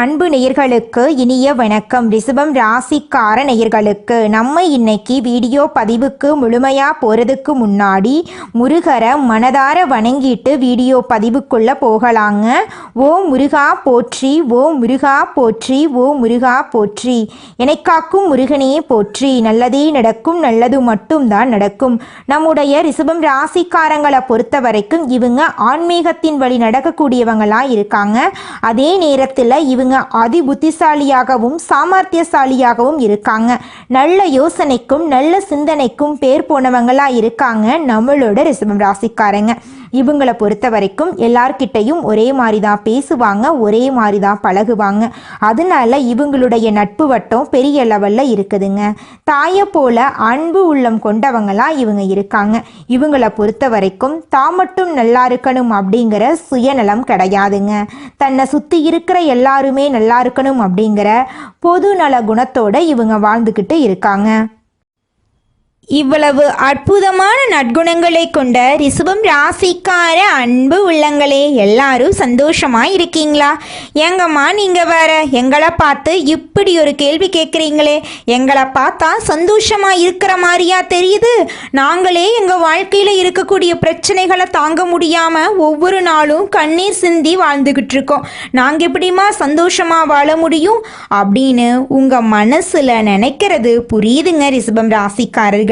அன்பு நேயர்களுக்கு இனிய வணக்கம். ரிஷபம் ராசிக்கார நேயர்களுக்கு நம்ம இன்னைக்கு வீடியோ பதிவுக்கு முழுமையாக போகிறதுக்கு முன்னாடி முருகரை மனதார வணங்கிட்டு வீடியோ பதிவுக்குள்ளே போகலாங்க. ஓ முருகா போற்றி ஓ முருகா போற்றி ஓ முருகா போற்றி. எனக்காக்கும் முருகனே போற்றி. நல்லதே நடக்கும் நல்லது மட்டும்தான் நடக்கும். நம்முடைய ரிஷபம் ராசிக்காரங்களை பொறுத்த வரைக்கும் இவங்க ஆன்மீகத்தின் வழி நடக்கக்கூடியவங்களாக இருக்காங்க. அதே நேரத்தில் இவங்க அதி புத்திசாலியாகவும் சாமர்த்தியசாலியாகவும் இருக்காங்க. நல்ல யோசனைக்கும் நல்ல சிந்தனைக்கும் பேர் போனவங்களா இருக்காங்க நம்மளோட ரிசபம் ராசிக்காரங்க. இவங்களை பொறுத்த வரைக்கும் எல்லார்கிட்டையும் ஒரே மாதிரி தான் பேசுவாங்க ஒரே மாதிரி தான் பழகுவாங்க. அதனால இவங்களுடைய நட்பு வட்டம் பெரிய லெவலில் இருக்குதுங்க. தாயை போல அன்பு உள்ளம் கொண்டவங்களா இவங்க இருக்காங்க. இவங்களை பொறுத்த வரைக்கும் தான் மட்டும் நல்லா இருக்கணும் அப்படிங்கிற சுயநலம் கிடையாதுங்க. தன்னை சுற்றி இருக்கிற எல்லாருமே நல்லா இருக்கணும் அப்படிங்கிற பொது நல குணத்தோட இவங்க வாழ்ந்துக்கிட்டு இருக்காங்க. இவ்வளவு அற்புதமான நற்குணங்களை கொண்ட ரிசுபம் ராசிக்கார அன்பு உள்ளங்களே எல்லாரும் சந்தோஷமா இருக்கீங்களா ஏங்கம்மா நீங்க வேற எங்களை பார்த்து இப்படி ஒரு கேள்வி கேட்குறீங்களே. எங்களை பார்த்தா சந்தோஷமா இருக்கிற மாதிரியா தெரியுது. நாங்களே எங்க வாழ்க்கையில இருக்கக்கூடிய பிரச்சனைகளை தாங்க முடியாம ஒவ்வொரு நாளும் கண்ணீர் சிந்தி வாழ்ந்துகிட்டு இருக்கோம் நாங்க எப்படிமா சந்தோஷமா வாழ முடியும்? அப்படின்னு உங்க மனசுல நினைக்கிறது புரியுதுங்க ரிசுபம் ராசிக்காரர்கள்.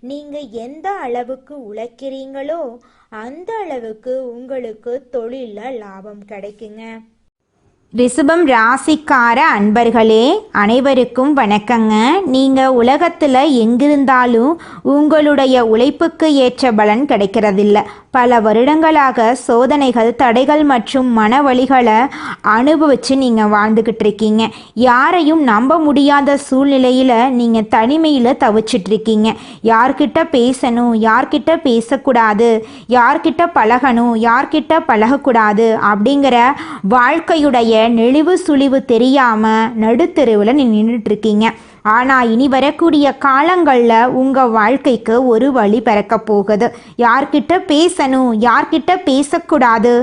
நீங்க எந்த அளவுக்கு உழைக்கிறீங்களோ அந்த அளவுக்கு உங்களுக்கு தொழில லாபம் கிடைக்குங்க. ரிஷபம் ராசிக்கார அன்பர்களே அனைவருக்கும் வணக்கங்க. நீங்கள் உலகத்தில் எங்கிருந்தாலும் உங்களுடைய உழைப்புக்கு ஏற்ற பலன் கிடைக்கிறதில்ல. பல வருடங்களாக சோதனைகள் தடைகள் மற்றும் மன வழிகளை அனுபவித்து நீங்கள் வாழ்ந்துக்கிட்டு இருக்கீங்க. யாரையும் நம்ப முடியாத சூழ்நிலையில் நீங்கள் தனிமையில் தவிச்சிட்ருக்கீங்க யார்கிட்ட பேசணும் யார்கிட்ட பேசக்கூடாது யார்கிட்ட பழகணும் யார்கிட்ட பழகக்கூடாது அப்படிங்கிற வாழ்க்கையுடைய நெளிவு சுழிவு தெரியாம நடுத்தெருவில் நீ நின்றுட்டுருக்கீங்க ஆனால் இனி வரக்கூடிய காலங்களில் உங்கள் வாழ்க்கைக்கு ஒரு வழி பிறக்க போகுது. யார்கிட்ட பேசணும் யார்கிட்ட பேசக்கூடாது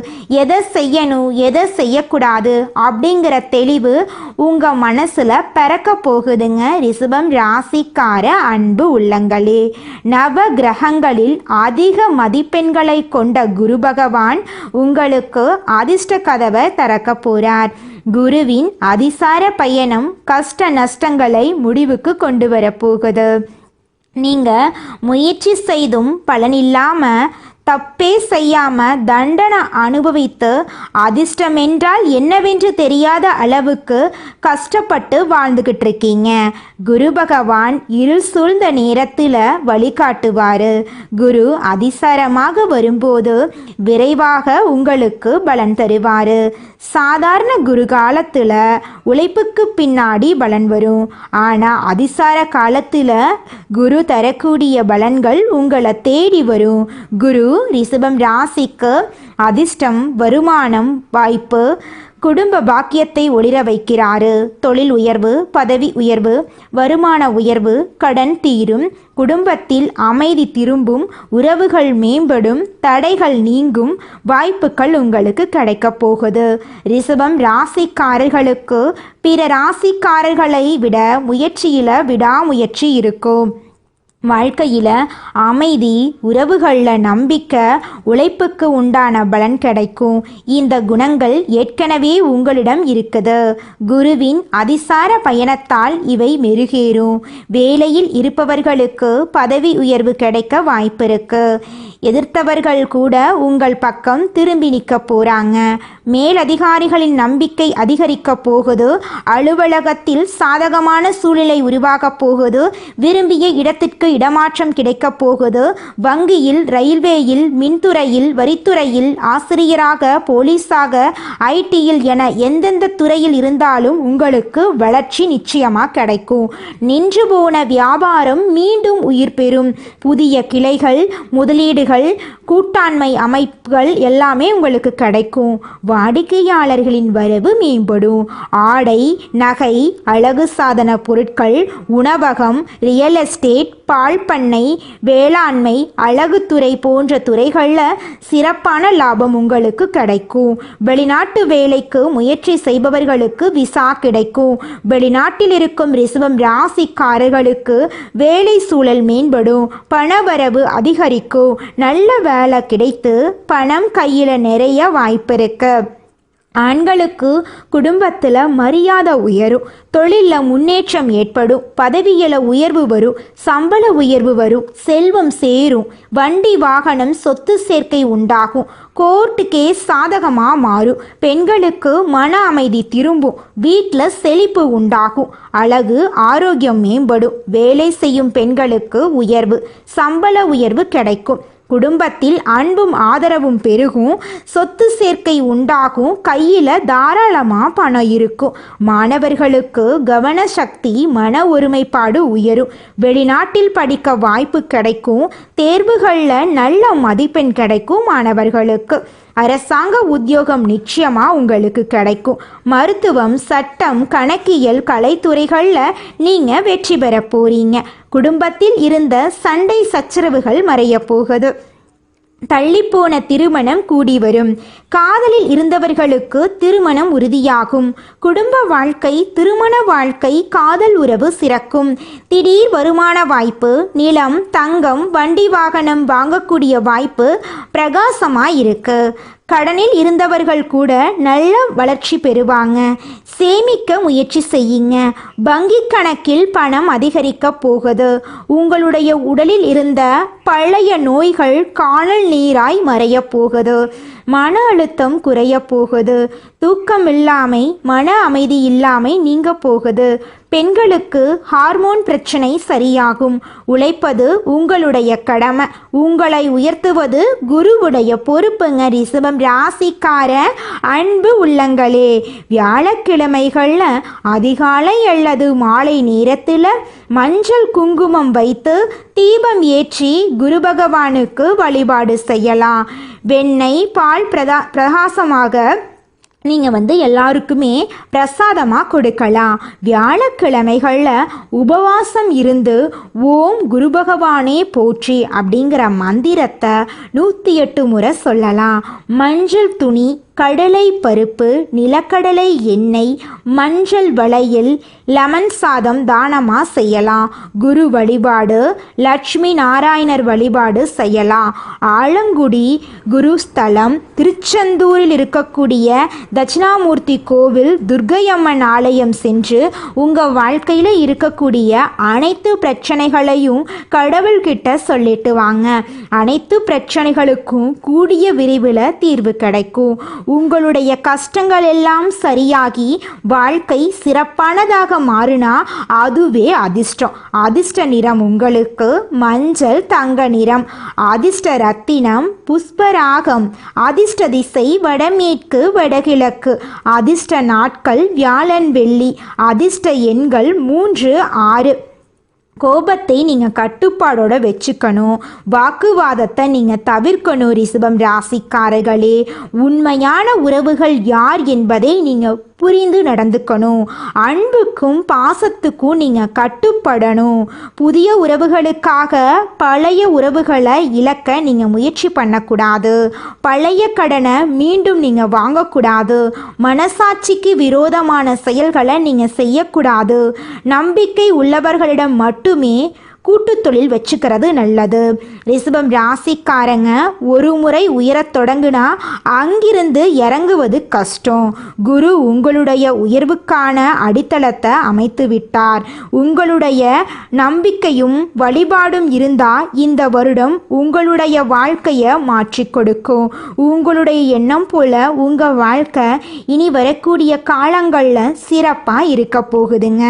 எதை செய்யணும் எதை செய்யக்கூடாது அப்படிங்கிற தெளிவு உங்கள் மனசில் பிறக்க போகுதுங்க. ரிசபம் ராசிக்கார அன்பு உள்ளங்களே நவ கிரகங்களில் அதிக மதிப்பெண்களை கொண்ட குரு பகவான் உங்களுக்கு அதிர்ஷ்ட கதவை திறக்க போகிறார் குருவின் அதிசார பயணம் கஷ்ட நஷ்டங்களை முடிவுக்கு கொண்டு வரப்போகுது நீங்கள் முயற்சி செய்தும் பலனில்லாமல் தப்பே செய்யாம தண்டனை அனுபவித்து அதிர்ஷ்டமென்றால் என்னவென்று தெரியாத அளவுக்கு கஷ்டப்பட்டு வாழ்ந்துகிட்டு இருக்கீங்க குரு பகவான் இருள் சூழ்ந்த நேரத்தில் வழிகாட்டுவார். குரு அதிசாரமாக வரும்போது விரைவாக உங்களுக்கு பலன் தருவார். சாதாரண குரு காலத்தில் உழைப்புக்கு பின்னாடி பலன் வரும். ஆனால் அதிசார காலத்தில் குரு தரக்கூடிய பலன்கள் உங்களை தேடி வரும். குரு ரிஷபம் ராசிக்கு அதிர்ஷ்டம் வருமானம் வாய்ப்பு குடும்ப பாக்கியத்தை ஒளிர வைக்கிறாரு. தொழில் உயர்வு பதவி உயர்வு வருமான உயர்வு கடன் தீரும் குடும்பத்தில் அமைதி திரும்பும் உறவுகள் மேம்படும் தடைகள் நீங்கும் வாய்ப்புகள் உங்களுக்கு கிடைக்கப் போகுது. ரிஷபம் ராசிக்காரர்களுக்கு பிற ராசிக்காரர்களை விட முயற்சியில் விடாமுயற்சி இருக்கும். வாழ்க்கையில் அமைதி உறவுகளில் நம்பிக்கை உழைப்புக்கு உண்டான பலன் கிடைக்கும். இந்த குணங்கள் ஏற்கனவே உங்களிடம் இருக்குது. குருவின் அதிசார பயணத்தால் இவை மெருகேறும். வேலையில் இருப்பவர்களுக்கு பதவி உயர்வு கிடைக்க வாய்ப்பு இருக்கு. எதிர்த்தவர்கள் கூட உங்கள் பக்கம் திரும்பி நிற்க போறாங்க. மேலதிகாரிகளின் நம்பிக்கை அதிகரிக்க போகுது. அலுவலகத்தில் சாதகமான சூழ்நிலை உருவாக போகுது. விரும்பிய இடத்திற்கு இடமாற்றம் கிடைக்கப் போகுது. வங்கியில் ரயில்வேயில் மின்துறையில் வரித்துறையில் ஆசிரியராக போலீஸாக ஐடியில் என எந்தெந்த துறையில் இருந்தாலும் உங்களுக்கு வளர்ச்சி நிச்சயமாக கிடைக்கும். நின்று போன வியாபாரம் மீண்டும் உயிர் பெறும். புதிய கிளைகள் முதலீடுகள் கூட்டாண்மை அமைப்புகள் எல்லாமே உங்களுக்கு கிடைக்கும். வாடிக்கையாளர்களின் வரவு மேம்படும். ஆடை நகை அழகு சாதன பொருட்கள் உணவகம் ரியல் எஸ்டேட் பால் பண்ணை வேளாண்மை அழகுத்துறை போன்ற துறைகளில் சிறப்பான லாபம் உங்களுக்கு கிடைக்கும். வெளிநாட்டு வேலைக்கு முயற்சி செய்பவர்களுக்கு விசா கிடைக்கும். வெளிநாட்டில் இருக்கும் ரிசவம் ராசிக்காரர்களுக்கு வேலை சூழல் மேம்படும். பணவரவு அதிகரிக்கும். நல்ல வேலை கிடைத்து பணம் கையில் நிறைய வாய்ப்பு இருக்குது ஆண்களுக்கு குடும்பத்தில் மரியாதை உயரும் தொழிலில் முன்னேற்றம் ஏற்படும் பதவியில் உயர்வு வரும் சம்பள உயர்வு வரும் செல்வம் சேரும் வண்டி வாகனம் சொத்து சேர்க்கை உண்டாகும் கோர்ட்டு கேஸ் சாதகமாக மாறும் பெண்களுக்கு மன அமைதி திரும்பும் வீட்டில் செழிப்பு உண்டாகும் அழகு ஆரோக்கியம் மேம்படும் வேலை செய்யும் பெண்களுக்கு உயர்வு சம்பள உயர்வு கிடைக்கும். குடும்பத்தில் அன்பும் ஆதரவும் பெருகும் சொத்து சேர்க்கை உண்டாகும் கையில் தாராளமாக பணம் இருக்கும். மாணவர்களுக்கு கவன சக்தி மன ஒருமைப்பாடு உயரும். வெளிநாட்டில் படிக்க வாய்ப்பு கிடைக்கும் தேர்வுகளில் நல்ல மதிப்பெண் கிடைக்கும் மாணவர்களுக்கு. அரசாங்க உத்தியோகம் நிச்சயமாக உங்களுக்கு கிடைக்கும். மருத்துவம் சட்டம் கணக்கியல் கலைத்துறைகளில் நீங்கள் வெற்றி பெற போறீங்க. குடும்பத்தில் இருந்த சண்டை சச்சரவுகள் மறைய போகுது. தள்ளிப்போன திருமணம் கூடி வரும். காதலில் இருந்தவர்களுக்கு திருமணம் உறுதியாகும். குடும்ப வாழ்க்கை திருமண வாழ்க்கை காதல் உறவு சிறக்கும். திடீர் வருமான வாய்ப்பு நிலம் தங்கம் வண்டி வாகனம் வாங்கக்கூடிய வாய்ப்பு பிரகாசமாயிருக்கு கடனில் இருந்தவர்கள் கூட நல்ல வளர்ச்சி பெறுவாங்க. சேமிக்க முயற்சி செய்யுங்க. வங்கி கணக்கில் பணம் அதிகரிக்க போகுது. உங்களுடைய உடலில் இருந்த பழைய நோய்கள் காணல் நீராய் மறைய போகுது. மன அழுத்தம் குறைய போகுது. தூக்கம் இல்லாமை மன அமைதி இல்லாமை நீங்க போகுது. பெண்களுக்கு ஹார்மோன் பிரச்சனை சரியாகும். உழைப்பது உங்களுடைய கடமை. உங்களை உயர்த்துவது குருவுடைய பொறுப்புங்க ரிசபம் ராசிக்கார அன்பு உள்ளங்களே. வியாழக்கிழமைகளில் அதிகாலை அல்லது மாலை நேரத்தில் மஞ்சள் குங்குமம் வைத்து தீபம் ஏற்றி குரு பகவானுக்கு வழிபாடு செய்யலாம். வெண்ணெய் பால் பிரதா பிரகாசமாக நீங்கள் வந்து எல்லாருக்குமே பிரசாதமாக கொடுக்கலாம் வியாழக்கிழமைகளில் உபவாசம் இருந்து ஓம் குரு பகவானே போற்றி அப்படிங்கிற மந்திரத்தை நூற்றி எட்டு முறை சொல்லலாம். மஞ்சள் துணி கடலை பருப்பு நிலக்கடலை எண்ணெய் மஞ்சள் வளையல் லெமன் சாதம் தானமாக செய்யலாம். குரு வழிபாடு லட்சுமி நாராயணர் வழிபாடு செய்யலாம். ஆலங்குடி குருஸ்தலம் திருச்செந்தூரில் இருக்கக்கூடிய தட்சிணாமூர்த்தி கோவில் துர்க்கையம்மன் ஆலயம் சென்று உங்கள் வாழ்க்கையில் இருக்கக்கூடிய அனைத்து பிரச்சனைகளையும் கடவுள்கிட்ட சொல்லிட்டு வாங்க. அனைத்து பிரச்சனைகளுக்கும் கூடிய விரைவில் தீர்வு கிடைக்கும். உங்களுடைய கஷ்டங்கள் எல்லாம் சரியாகி வாழ்க்கை சிறப்பானதாக மாறினா அதுவே அதிர்ஷ்டம். அதிர்ஷ்ட நிறம் உங்களுக்கு மஞ்சள் தங்க நிறம். அதிர்ஷ்ட ரத்தினம் புஷ்பராகம். அதிர்ஷ்ட திசை வடமேற்கு வடகிழக்கு. அதிர்ஷ்ட நாட்கள் வியாழன் வெள்ளி. அதிர்ஷ்ட எண்கள் மூன்று ஆறு. கோபத்தை நீங்கள் கட்டுப்பாடோட வச்சுக்கணும். வாக்குவாதத்தை நீங்கள் தவிர்க்கணும் ரிஷபம் ராசிக்காரர்களே. உண்மையான உறவுகள் யார் என்பதை நீங்கள் புரிந்து நடந்துக்கணும். அன்புக்கும் பாசத்துக்கும் நீங்கள் கட்டுப்படணும். புதிய உறவுகளுக்காக பழைய உறவுகளை இழக்க நீங்கள் முயற்சி பண்ணக்கூடாது. பழைய கடனை மீண்டும் நீங்கள் வாங்கக்கூடாது. மனசாட்சிக்கு விரோதமான செயல்களை நீங்கள் செய்யக்கூடாது. நம்பிக்கை உள்ளவர்களிடம் மட்டுமே கூட்டு தொழில் வச்சுக்கிறது நல்லது. ரிஷபம் ராசிக்காரங்க ஒரு முறை உயரத் தொடங்குனா அங்கிருந்து இறங்குவது கஷ்டம். குரு உங்களுடைய உயர்வுக்கான அடித்தளத்தை அமைத்து விட்டார். உங்களுடைய நம்பிக்கையும் வழிபாடும் இருந்தால் இந்த வருடம் உங்களுடைய வாழ்க்கையை மாற்றி கொடுக்கும். உங்களுடைய எண்ணம் போல உங்கள் வாழ்க்கை இனி வரக்கூடிய காலங்களில் சிறப்பாக இருக்க போகுதுங்க.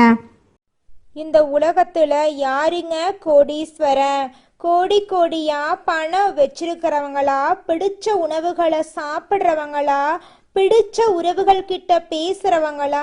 இந்த உலகத்துல யாருங்க கோடீஸ்வரன்? கோடி கோடியா பணம் வச்சிருக்கிறவங்களா? பிடிச்ச உணவுகளை சாப்பிட்றவங்களா? பிடிச்ச உறவுகள் கிட்ட பேசுறவங்களா?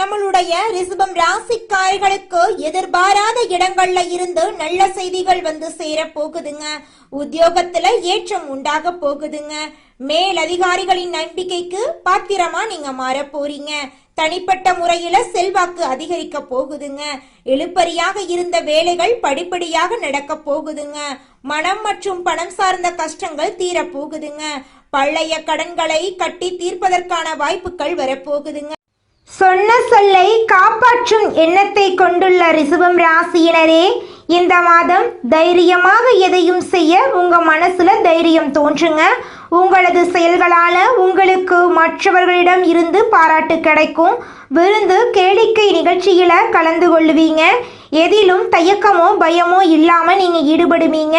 நம்மளுடைய ரிசபம் ராசிக்காரர்களுக்கு எதிர்பாராத இடங்கள்ல இருந்து நல்ல செய்திகள் வந்து சேர போகுதுங்க. உத்தியோகத்துல ஏற்றம் உண்டாக போகுதுங்க. மேல் அதிகாரிகளின் நம்பிக்கைக்கு பாத்திரமா நீங்க மாற போறீங்க. தனிப்பட்ட முறையில செல்வாக்கு அதிகரிக்க போகுதுங்க. எழுப்பறியாக இருந்த வேலைகள் படிப்படியாக நடக்க போகுதுங்க. மனம் மற்றும் பணம் சார்ந்த கஷ்டங்கள் தீர போகுதுங்க. பழைய கடன்களை கட்டி தீர்ப்பதற்கான வாய்ப்புகள் வரப்போகுதுங்க சொன்ன சொல்லை காப்பாற்றும் எண்ணத்தை கொண்டுள்ள ரிசவம் ராசியினரே இந்த மாதம் தைரியமாக எதையும் செய்ய உங்க மனசுல தைரியம் தோன்றுங்க. உங்களது செயல்களால உங்களுக்கு மற்றவர்களிடம் இருந்து பாராட்டு கிடைக்கும். விருந்து கேளிக்கை நிகழ்ச்சியில கலந்து கொள்ளுவீங்க எதிலும் தயக்கமோ பயமோ இல்லாம நீங்க ஈடுபடுவீங்க.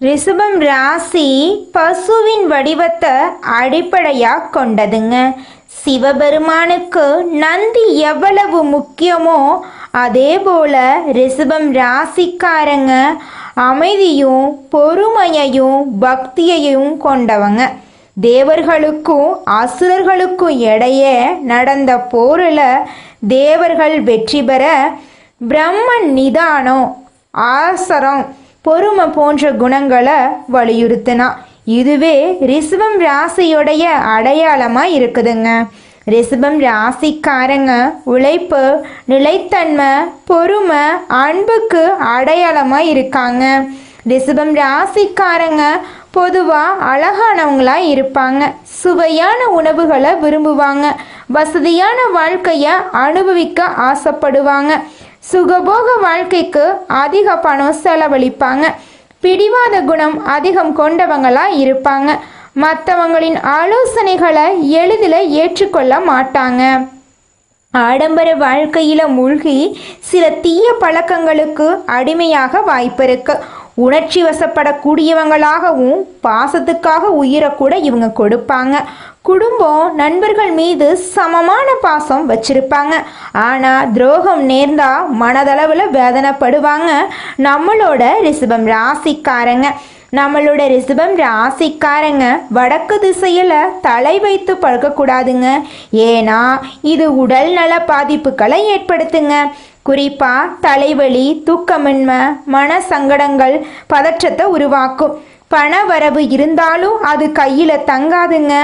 ரிஷபம் ராசி பசுவின் வடிவத்தை அடிப்படையாக கொண்டதுங்க. சிவபெருமானுக்கு நந்தி எவ்வளவு முக்கியமோ அதே போல ரிஷபம் ராசிக்காரங்க அமைதியும் பொறுமையையும் பக்தியையும் கொண்டவங்க. தேவர்களுக்கும் அசுரர்களுக்கும் இடையே நடந்த போரில் தேவர்கள் வெற்றி பெற பிரம்மன் நிதானம் ஆசரம் பொறுமை போன்ற குணங்களை வலியுறுத்தினா. இதுவே ரிசுவம் ராசியுடைய அடையாளமாக இருக்குதுங்க. ரிசபம் ராசிக்காரங்க உழைப்பு நிலைத்தன்மை பொறுமை அன்புக்கு அடையாளமாக இருக்காங்க. ரிசபம் ராசிக்காரங்க பொதுவாக அழகானவங்களா இருப்பாங்க. சுவையான உணவுகளை விரும்புவாங்க. வசதியான வாழ்க்கையை அனுபவிக்க ஆசைப்படுவாங்க. சுகபோக வாழ்க்கைக்கு அதிக பணம் செலவழிப்பாங்க. பிடிவாத குணம் அதிகம் கொண்டவங்களா இருப்பாங்க. மற்றவங்களின் ஆலோசனைகளை எளிதில் ஏற்றுக்கொள்ள மாட்டாங்க. ஆடம்பர வாழ்க்கையில் மூழ்கி சில தீய பழக்கங்களுக்கு அடிமையாக வாய்ப்பு இருக்கு. உணர்ச்சி வசப்படக்கூடியவங்களாகவும் பாசத்துக்காக உயிரை கூட இவங்க கொடுப்பாங்க. குடும்பம் நண்பர்கள் மீது சமமான பாசம் வச்சிருப்பாங்க. ஆனால் துரோகம் நேர்ந்தால் மனதளவில் வேதனைப்படுவாங்க. நம்மளோட ரிசபம் ராசிக்காரங்க. நம்மளோட ரிசபம் ராசிக்காரங்க வடக்கு திசையில் தலை வைத்து பழக்கக்கூடாதுங்க ஏன்னா இது உடல் நல பாதிப்புகளை ஏற்படுத்துங்க. குறிப்பாக தலைவலி தூக்கமின்மை மன சங்கடங்கள் பதற்றத்தை உருவாக்கும். பண வரவு இருந்தாலும் அது கையில் தங்காதுங்க.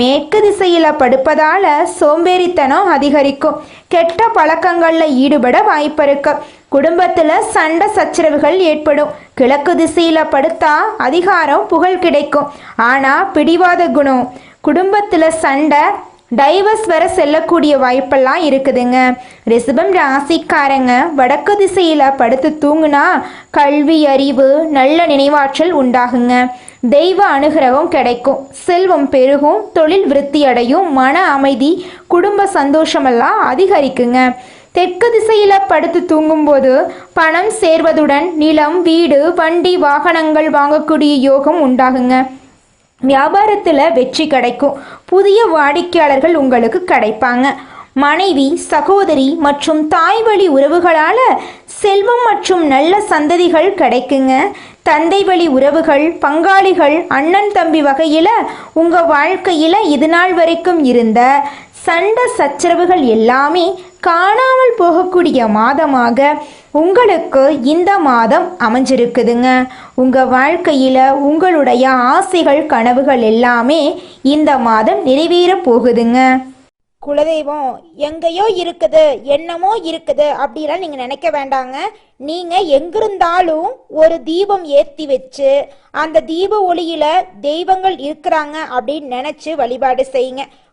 மேற்கு திசையில் படுப்பதால் சோம்பேறித்தனம் அதிகரிக்கும். கெட்ட பழக்கங்களில் ஈடுபட வாய்ப்பு இருக்கு. குடும்பத்தில் சண்டை சச்சரவுகள் ஏற்படும். கிழக்கு திசையில் படுத்தா அதிகாரம் புகழ் கிடைக்கும். ஆனால் பிடிவாத குணம். குடும்பத்தில் சண்டை டைவர்ஸ் வர செல்லக்கூடிய வாய்ப்பெல்லாம் இருக்குதுங்க. ரிஷபம் ராசிக்காரங்க வடக்கு திசையில் படுத்து தூங்குனா கல்வி அறிவு நல்ல நினைவாற்றல் உண்டாகுங்க. தெய்வ அனுகிரகம் கிடைக்கும். செல்வம் பெருகும் தொழில் விருத்தி அடையும் மன அமைதி குடும்ப சந்தோஷமெல்லாம் அதிகரிக்குங்க. தெற்கு திசையில் படுத்து தூங்கும்போது பணம் சேர்வதுடன் நிலம் வீடு வண்டி வாகனங்கள் வாங்கக்கூடிய யோகம் உண்டாகுங்க. வியாபாரத்தில் வெற்றி கிடைக்கும். புதிய வாடிக்கையாளர்கள் உங்களுக்கு கிடைப்பாங்க. மனைவி சகோதரி மற்றும் தாய் வழி உறவுகளால் செல்வம் மற்றும் நல்ல சந்ததிகள் கிடைக்குங்க. தந்தை வழி உறவுகள் பங்காளிகள் அண்ணன் தம்பி வகையில் உங்கள் வாழ்க்கையில் இது நாள் வரைக்கும் இருந்த சண்டை சச்சரவுகள் எல்லாமே காணாமல் போகக்கூடிய மாதமாக உங்களுக்கு இந்த மாதம் அமைஞ்சிருக்குதுங்க. உங்கள் வாழ்க்கையில் உங்களுடைய ஆசைகள் கனவுகள் எல்லாமே இந்த மாதம் நிறைவேற போகுதுங்க. குலதெய்வம் எங்கேயோ இருக்குது என்னமோ இருக்குது அப்படிலாம் நீங்கள் நினைக்க வேண்டாங்க. நீங்கள் எங்கிருந்தாலும் ஒரு தீபம் ஏற்றி வச்சு அந்த தீப ஒளியில் தெய்வங்கள் இருக்கிறாங்க அப்படின்னு நினச்சி வழிபாடு செய்யுங்க.